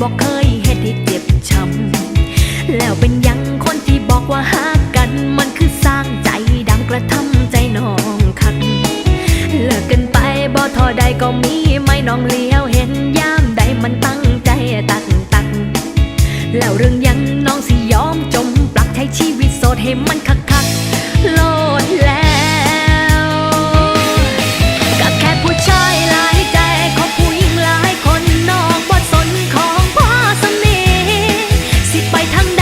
บอกเคยเฮ็ดที่เจ็บช้ำแล้วเป็นยังคนที่บอกว่าหากัน มันคือสร้างใจดำกระทำใจน้องคันเลิกกันไปบ่ทอใดก็มีไม่น้องเลี้ยวเห็นยามใดมันตั้งใจตักตักแล้วเรื่องยังน้องสิยอมจมปลักใช้ชีวิตโสดให้มันคักคักโล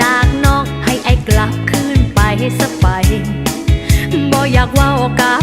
จากน้องให้ไอ้กลับคืนไปสไปบ่อยากว่ากับ